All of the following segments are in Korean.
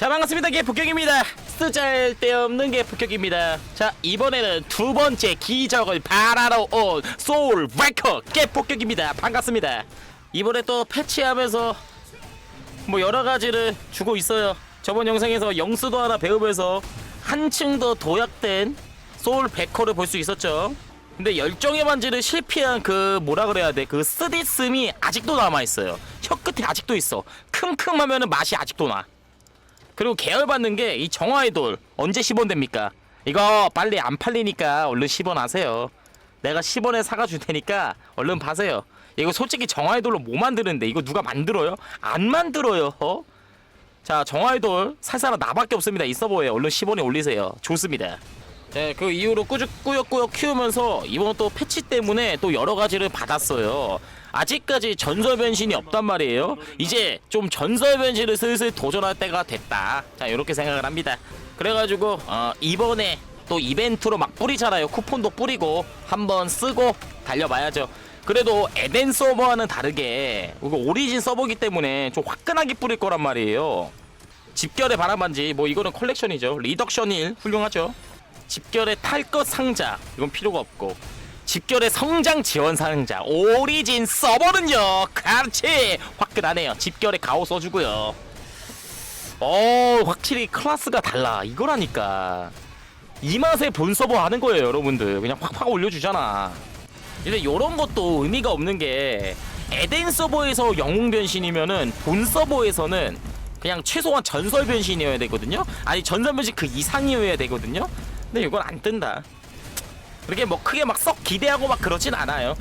자 반갑습니다. 개폭격입니다. 쓰잘데없는 개폭격입니다. 자 이번에는 두 번째 기적을 바라러 온 소울 웨커 개폭격입니다. 반갑습니다. 이번에 또 패치하면서 뭐 여러가지를 주고 있어요. 저번 영상에서 영수도 하나 배우면서 한층 더 도약된 소울 베커를 볼 수 있었죠. 근데 열정의 반지를 실패한 그 뭐라 그래야 돼? 그 쓰디씀이 아직도 남아있어요. 혀 끝에 아직도 있어. 킁킁하면은 맛이 아직도 나 그리고 계열받는 게 이 정화의 돌 언제 10원 됩니까? 이거 빨리 안 팔리니까 얼른 10원 하세요. 내가 10원에 사가 줄 테니까 얼른 파세요. 이거 솔직히 정화의 돌로 뭐 만드는데 이거 누가 만들어요? 안 만들어요. 어? 자 정화의 돌 살 사람 나밖에 없습니다. 이 서버에 얼른 10원에 올리세요. 좋습니다. 네, 그 이후로 꾸역꾸역 키우면서 이번 또 패치 때문에 또 여러 가지를 받았어요. 아직까지 전설 변신이 없단 말이에요. 이제 좀 전설 변신을 슬슬 도전할 때가 됐다. 자, 이렇게 생각을 합니다. 그래가지고 어, 이번에 또 이벤트로 막 뿌리잖아요. 쿠폰도 뿌리고 한번 쓰고 달려봐야죠. 그래도 에덴 서버와는 다르게 이거 오리진 서버기 때문에 좀 화끈하게 뿌릴 거란 말이에요. 집결의 바람반지 뭐 이거는 컬렉션이죠. 리덕션 1 훌륭하죠. 집결의 탈것 상자. 이건 필요가 없고. 집결의 성장 지원 상자. 오리진 서버는요. 그렇지. 화끈하네요. 집결의 가오 써주고요. 어 확실히 클래스가 달라. 이거라니까. 이 맛에 본 서버 하는 거예요 여러분들. 그냥 확확 올려주잖아. 근데 요런 것도 의미가 없는 게 에덴 서버에서 영웅 변신이면은 본 서버에서는 그냥 최소한 전설 변신이어야 되거든요? 아니 전설 변신 그 이상이어야 되거든요 근데 이건 안 뜬다. 그렇게 뭐 크게 막 썩 기대하고 막 그러진 않아요.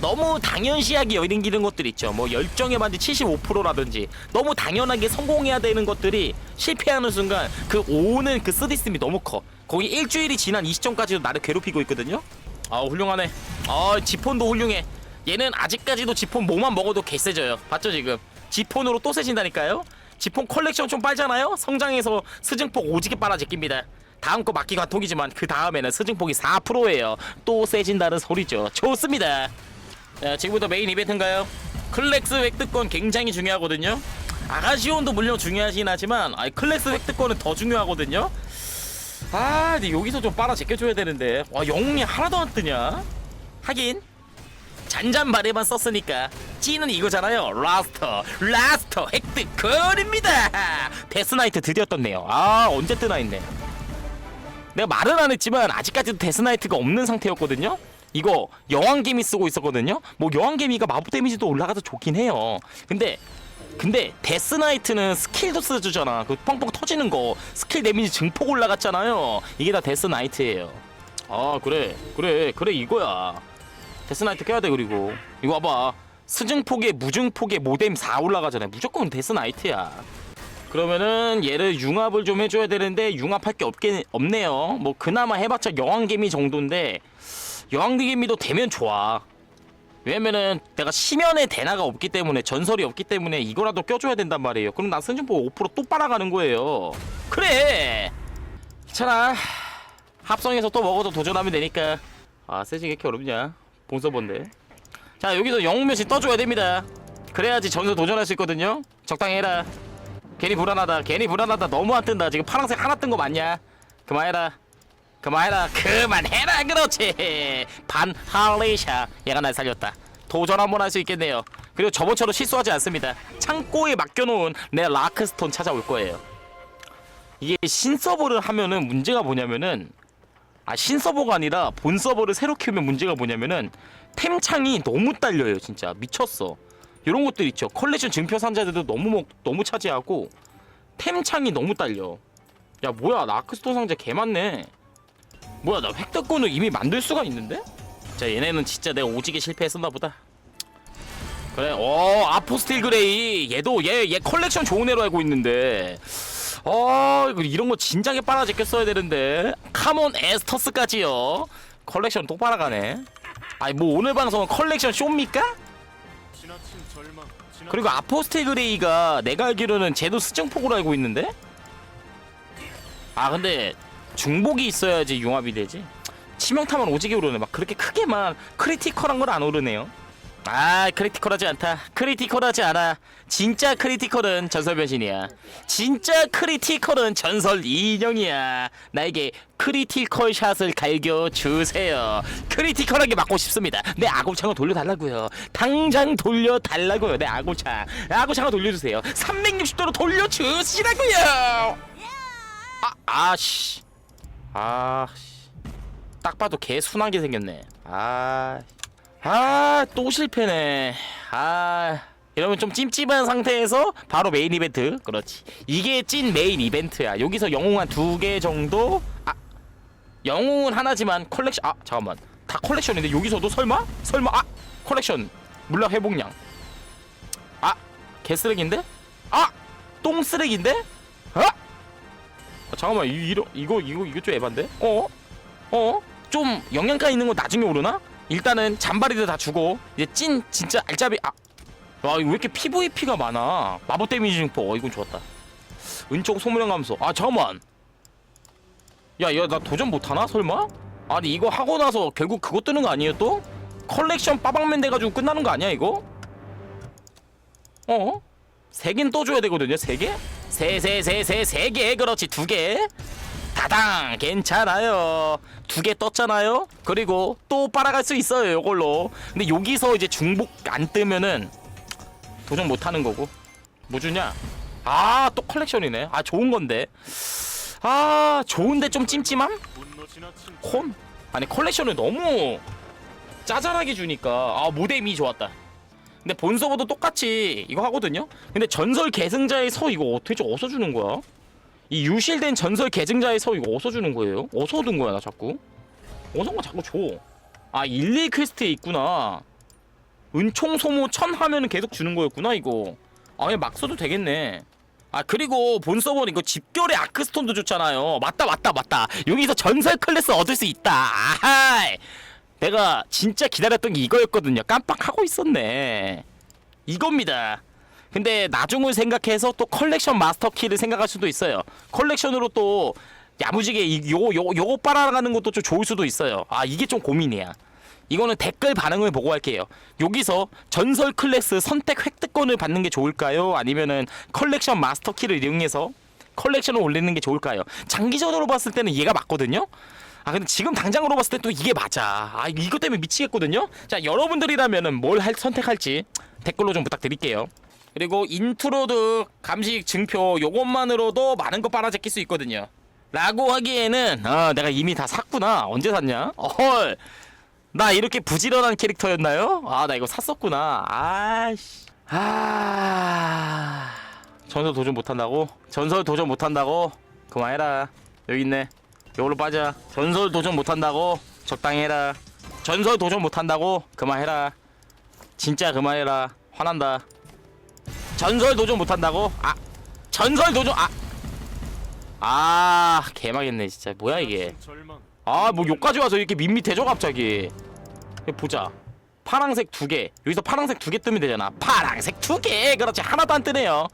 너무 당연시하게 여기는 것들 있죠. 뭐 열정의 반지 75%라든지 너무 당연하게 성공해야 되는 것들이 실패하는 순간 그 오는 그 쓰디씀이 너무 커. 거기 일주일이 지난 이 시점까지도 나를 괴롭히고 있거든요. 아 훌륭하네. 아 지폰도 훌륭해. 얘는 아직까지도 지폰 뭐만 먹어도 개세져요. 봤죠 지금? 지폰으로 또 세진다니까요 지폰 컬렉션 좀 빨잖아요? 성장해서 스증폭 오지게 빨아 제낍니다. 다음 거 막기 관통이지만 그 다음에는 스증폭이 4%예요. 또 세진다는 소리죠. 좋습니다. 자 지금부터 메인 이벤트인가요? 클렉스 획득권 굉장히 중요하거든요. 아가시온도 물론 중요하긴 하지만 아 클렉스 획득권은 더 중요하거든요. 아 근데 여기서 좀 빨아 제껴줘야 되는데. 와 영웅이 하나도 안 뜨냐? 하긴 잔잔바리만 썼으니까 찌는 이거잖아요. 라스터 라스터 획득권입니다. 데스나이트 드디어 떴네요. 아 언제 뜨나 했네. 내가 말은 안 했지만 아직까지도 데스나이트가 없는 상태였거든요. 이거 여왕개미 쓰고 있었거든요. 뭐 여왕개미가 마법 데미지도 올라가서 좋긴 해요. 근데 근데 데스나이트는 스킬도 써주잖아. 그 뻥뻥 터지는 거. 스킬 데미지 증폭 올라갔잖아요. 이게 다 데스나이트예요. 아 그래. 그래. 그래 이거야 데스나이트 껴야 돼 그리고. 이거 봐봐. 스증폭에 무증폭에 모뎀 4 올라가잖아요. 무조건 데스나이트야. 그러면은 얘를 융합을 좀 해줘야 되는데 융합할 게 없긴 없네요. 뭐 그나마 해봤자 여왕개미 정도인데 여왕개미도 되면 좋아. 왜냐면은 내가 심연의 대나가 없기 때문에 전설이 없기 때문에 이거라도 껴줘야 된단 말이에요. 그럼 난 승진포 5%또 빨아가는 거예요. 그래! 괜찮아. 합성해서 또 먹어도 도전하면 되니까. 아 세징 이렇게 어렵냐 본서본데. 자 여기서 영웅면신 떠줘야 됩니다. 그래야지 전설 도전할 수 있거든요. 적당히 해라. 괜히 불안하다 괜히 불안하다. 너무 안 뜬다. 지금 파란색 하나 뜬 거 맞냐? 그만해라. 그만해라. 그만해라. 그렇지. 반 할리샤. 얘가 날 살렸다. 도전 한번 할 수 있겠네요. 그리고 저번처럼 실수하지 않습니다. 창고에 맡겨놓은 내 라크스톤 찾아올 거예요. 이게 신서버를 하면은 문제가 뭐냐면은 아 신서버가 아니라 본 서버를 새로 키우면 문제가 뭐냐면은 템 창이 너무 딸려요 진짜. 미쳤어. 이런 것들 있죠. 컬렉션 증표 상자들도 너무 먹, 너무 차지하고 템 창이 너무 딸려. 야 뭐야. 라크스톤 상자 개 많네. 뭐야 나 획득권을 이미 만들 수가 있는데? 자 얘네는 진짜 내가 오지게 실패했었나 보다. 그래. 어 아포스틸 그레이. 얘도 얘 얘 컬렉션 좋은 애로 알고 있는데 어 이런 거 진작에 빨아 제꼈어야 되는데. 카몬 에스터스까지요. 컬렉션 또 빨아가네. 아니 뭐 오늘 방송은 컬렉션 쇼입니까? 그리고 아포스틸 그레이가 내가 알기로는 쟤도 스증폭으로 알고 있는데? 아 근데 중복이 있어야지 융합이 되지. 치명타만 오지게 오르네. 막 그렇게 크게만 크리티컬한 건안 오르네요 아 크리티컬하지 않다. 크리티컬하지 않아. 진짜 크리티컬은 전설 변신이야. 진짜 크리티컬은 전설 인형이야. 나에게 크리티컬 샷을 갈겨 주세요. 크리티컬하게 맞고 싶습니다. 내 아고창을 돌려달라고요. 당장 돌려달라고요. 내 아고창. 아고창을 돌려주세요. 360도로 돌려주시라고요. 아 아씨. 아씨. 딱 봐도 개 순하게 생겼네. 아 아, 또 실패네. 아, 이러면 좀 찜찜한 상태에서 바로 메인 이벤트. 그렇지. 이게 찐 메인 이벤트야. 여기서 영웅 한 두 개 정도? 아, 영웅은 하나지만 컬렉션, 아, 잠깐만. 다 컬렉션인데 여기서도 설마? 설마, 아, 컬렉션. 물약 회복량. 아, 개쓰레기인데? 아, 똥쓰레기인데? 아? 아, 잠깐만, 이, 이러, 이거, 이거, 이거 좀 에반데? 어? 어? 좀 영양가 있는 거 나중에 오르나? 일단은 잔바리들 다 주고 이제 찐 진짜 알짜비 아. 와 이거 왜 이렇게 PVP가 많아 마법 데미지 증폭 어 이건 좋았다 은총 소모량 감소 아 잠깐만 야 야 나 도전 못하나 설마? 아니 이거 하고 나서 결국 그거 뜨는 거 아니에요 또? 컬렉션 빠방맨 돼가지고 끝나는 거 아니야 이거? 어? 세 개는 떠줘야 되거든요 세 개? 세 세 세 세 세 개 그렇지 두 개 다당 괜찮아요. 두 개 떴잖아요? 그리고 또 빨아갈 수 있어요 요걸로. 근데 여기서 이제 중복 안 뜨면은 도전 못하는 거고. 뭐 주냐? 아 또 컬렉션이네. 아 좋은 건데. 아 좋은데 좀 찜찜함? 콘? 아니 컬렉션을 너무 짜잘하게 주니까. 아 모뎀이 좋았다. 근데 본 서버도 똑같이 이거 하거든요? 근데 전설 계승자의 서 이거 어떻게 좀 어디서 주는 거야 이 유실된 전설 계승자의 서 이거 어디서 주는 거예요? 어디서 얻은 거야 나 자꾸? 어디서 자꾸 줘 아 1, 2 퀘스트에 있구나. 은총 소모 천 하면은 계속 주는 거였구나 이거. 아 그냥 막 써도 되겠네. 아 그리고 본 서버는 이거 집결의 아크스톤도 좋잖아요. 맞다 맞다 맞다. 여기서 전설 클래스 얻을 수 있다. 아하 내가 진짜 기다렸던 게 이거였거든요. 깜빡하고 있었네. 이겁니다 근데 나중을 생각해서 또 컬렉션 마스터 키를 생각할 수도 있어요 컬렉션으로 또 야무지게 이- 요거 요거 요거 빨아가는 것도 좀 좋을 수도 있어요 아 이게 좀 고민이야 이거는 댓글 반응을 보고 할게요. 여기서 전설 클래스 선택 획득권을 받는 게 좋을까요? 아니면은 컬렉션 마스터 키를 이용해서 컬렉션을 올리는 게 좋을까요? 장기전으로 봤을 때는 얘가 맞거든요. 아 근데 지금 당장으로 봤을 때 또 이게 맞아. 아 이것 때문에 미치겠거든요. 자 여러분들이라면은 뭘 할, 선택할지 댓글로 좀 부탁드릴게요. 그리고 인트로드 감식 증표 요것만으로도 많은 거 빨아제낄 수 있거든요. 라고 하기에는 아 내가 이미 다 샀구나. 언제 샀냐? 헐. 나 이렇게 부지런한 캐릭터였나요? 아, 나 이거 샀었구나. 아씨. 아. 전설 도전 못 한다고? 전설 도전 못 한다고? 그만해라. 여기 있네. 요걸로 빠져. 전설 도전 못 한다고? 적당히 해라. 전설 도전 못 한다고? 그만해라. 진짜 그만해라. 화난다. 전설 도전 못한다고? 아. 전설 도전, 아. 아, 개망했네, 진짜. 뭐야, 이게. 아뭐 여기까지 와서 이렇게 밋밋해져 갑자기. 보자. 파랑색 두개. 여기서 파랑색 두 개 뜨면 되잖아. 파랑색 두개! 그렇지. 하나도 안 뜨네요.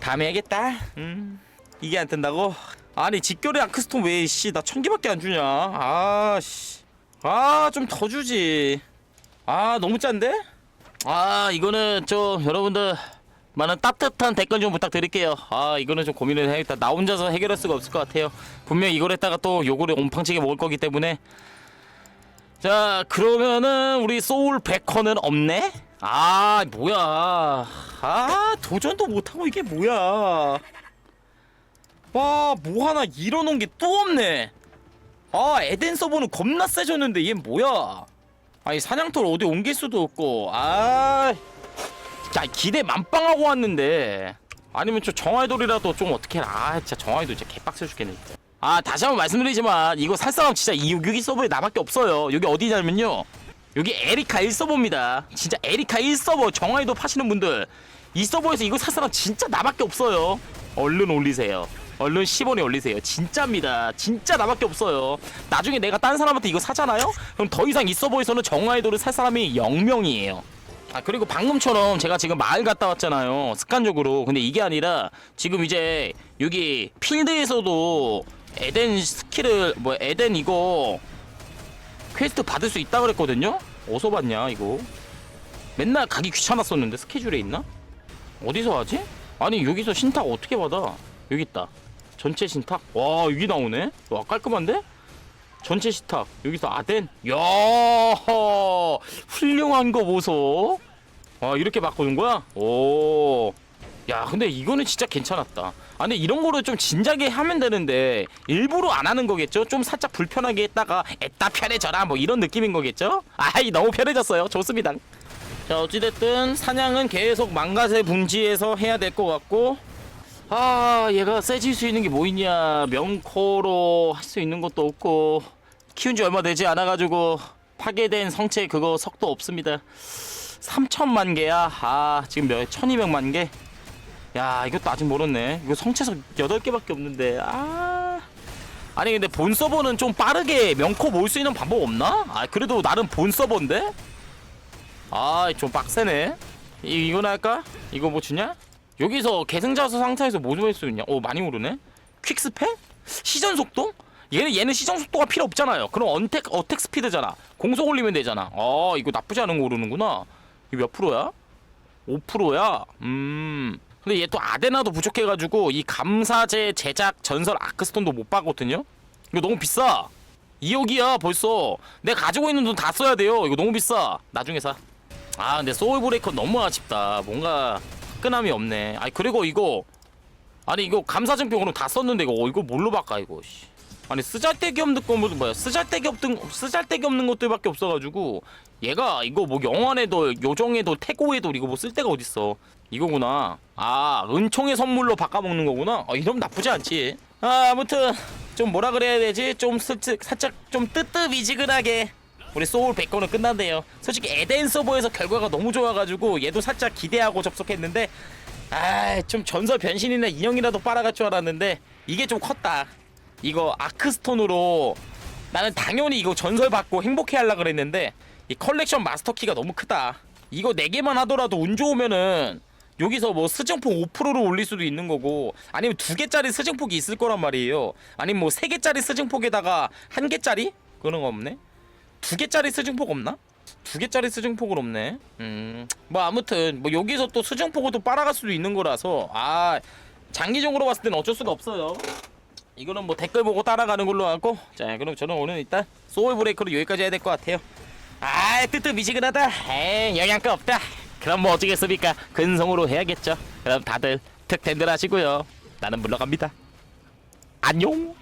다음에 해야겠다. 음. 이게 안 뜬다고? 아니 직결의 아크스톤 왜 씨 나 천 개밖에 안 주냐? 아씨. 아 좀 더 주지. 아 너무 짠데? 아 이거는 좀 여러분들 많은 따뜻한 댓글 좀 부탁드릴게요. 아 이거는 좀 고민을 해야겠다. 나 혼자서 해결할 수가 없을 것 같아요. 분명 이걸 했다가 또 요거를 옴팡치게 먹을 거기 때문에 자 그러면은 우리 소울 베커는 없네? 아 뭐야? 아 도전도 못하고 이게 뭐야? 와 뭐 하나 이뤄놓은 게 또 없네. 아 에덴 서버는 겁나 세졌는데 얘 뭐야? 아니 사냥터를 어디 옮길 수도 없고 아. 야 기대 만빵하고 왔는데. 아니면 저 정아이돌이라도 좀 어떻게 아 진짜 정아이돌 진짜 개빡세 죽겠네 진짜. 아 다시 한번 말씀드리지만 이거 살 사람 진짜 이 여기 서버에 나밖에 없어요. 여기 어디냐면요. 여기 에리카 1서버입니다. 진짜 에리카 1서버 정아이돌 파시는 분들 이 서버에서 이거 살 사람 진짜 나밖에 없어요. 얼른 올리세요. 얼른 10원에 올리세요. 진짜입니다. 진짜 나밖에 없어요. 나중에 내가 딴 사람한테 이거 사잖아요? 그럼 더 이상 이 서버에서는 정아이돌을 살 사람이 0명이에요 아 그리고 방금처럼 제가 지금 마을 갔다 왔잖아요 습관적으로 근데 이게 아니라 지금 이제 여기 필드에서도 에덴 스킬을 뭐 에덴 이거 퀘스트 받을 수 있다 그랬거든요 어디서 봤냐 이거 맨날 가기 귀찮았었는데 스케줄에 있나? 어디서 하지? 아니 여기서 신탁 어떻게 받아? 여기 있다. 전체 신탁. 와 여기 나오네. 와 깔끔한데? 전체 신탁. 여기서 아덴. 야 훌륭한 거 보소. 아 이렇게 바꾸는 거야? 오. 야 근데 이거는 진짜 괜찮았다. 아 근데 이런 거를 좀 진작에 하면 되는데 일부러 안 하는 거겠죠? 좀 살짝 불편하게 했다가 에따 편해져라 뭐 이런 느낌인 거겠죠? 아이 너무 편해졌어요. 좋습니다. 자 어찌됐든 사냥은 계속 망가세 분지에서 해야 될 것 같고 아 얘가 세질 수 있는 게 뭐 있냐 명코로 할 수 있는 것도 없고 키운 지 얼마 되지 않아가지고 파괴된 성체 그거 석도 없습니다 3천만 개야 아 지금 몇 1200만 개 야 이것도 아직 모르네 이거 성체석 8개밖에 없는데 아 아니 근데 본 서버는 좀 빠르게 명코 모을 수 있는 방법 없나? 아 그래도 나름 본 서버인데? 아 좀 빡세네 이, 이거나 할까? 이거 뭐 주냐? 여기서 계승자수 상태에서 뭐 줄 수 있냐? 오 많이 오르네 퀵스펠? 시전 속도? 얘는 얘는 시전 속도가 필요 없잖아요. 그럼 언택 어택 스피드잖아. 공속 올리면 되잖아. 아 이거 나쁘지 않은 거 오르는구나. 이거 몇 프로야? 5%야? 음. 근데 얘 또 아데나도 부족해가지고 이 감사제 제작 전설 아크스톤도 못 받거든요? 이거 너무 비싸. 2억이야 벌써. 내가 가지고 있는 돈 다 써야 돼요. 이거 너무 비싸. 나중에 사. 아 근데 소울 브레이커 너무 아쉽다. 뭔가 화끈함이 없네. 아니 그리고 이거. 아니 이거 감사증표로 다 썼는데 이거 이거 뭘로 바꿔 이거 씨. 아니 쓰잘데기 없는 거 뭐- 뭐야? 쓰잘데기 없던 쓰잘데기 없는 것들밖에 없어가지고 얘가 이거 뭐 영원에도 요정에도 태고에도 이거 뭐 쓸 데가 어딨어? 이거구나. 아 은총의 선물로 바꿔먹는 거구나? 아 이러면 나쁘지 않지. 아 아무튼 좀 뭐라 그래야 되지? 좀 슬쩍 살짝 좀 뜨뜻미지근하게. 우리 소울 100건은 끝난대요. 솔직히 에덴 서버에서 결과가 너무 좋아가지고 얘도 살짝 기대하고 접속했는데 아 좀 전설 변신이나 인형이라도 빨아갈 줄 알았는데 이게 좀 컸다 이거 아크스톤으로 나는 당연히 이거 전설 받고 행복해 하려 그랬는데 이 컬렉션 마스터 키가 너무 크다 이거 4개만 하더라도 운 좋으면은 여기서 뭐 스증폭 5%로 올릴 수도 있는 거고 아니면 2개짜리 스증폭이 있을 거란 말이에요 아니면 뭐 3개짜리 스증폭에다가 1개짜리? 그런 거 없네 두 개짜리 수증폭 없나? 두 개짜리 수증폭은 없네. 음, 뭐 아무튼 뭐 여기서 또 수증폭을 또 빨아갈 수도 있는 거라서 아 장기적으로 봤을 때는 어쩔 수가 없어요. 이거는 뭐 댓글 보고 따라가는 걸로 하고 자 그럼 저는 오늘 일단 소울 브레이커로 여기까지 해야 될 것 같아요. 아 뜨뜻 미지근하다. 에이 영양가 없다. 그럼 뭐 어쩌겠습니까? 근성으로 해야겠죠. 그럼 다들 특텐들 하시고요. 나는 물러갑니다. 안녕.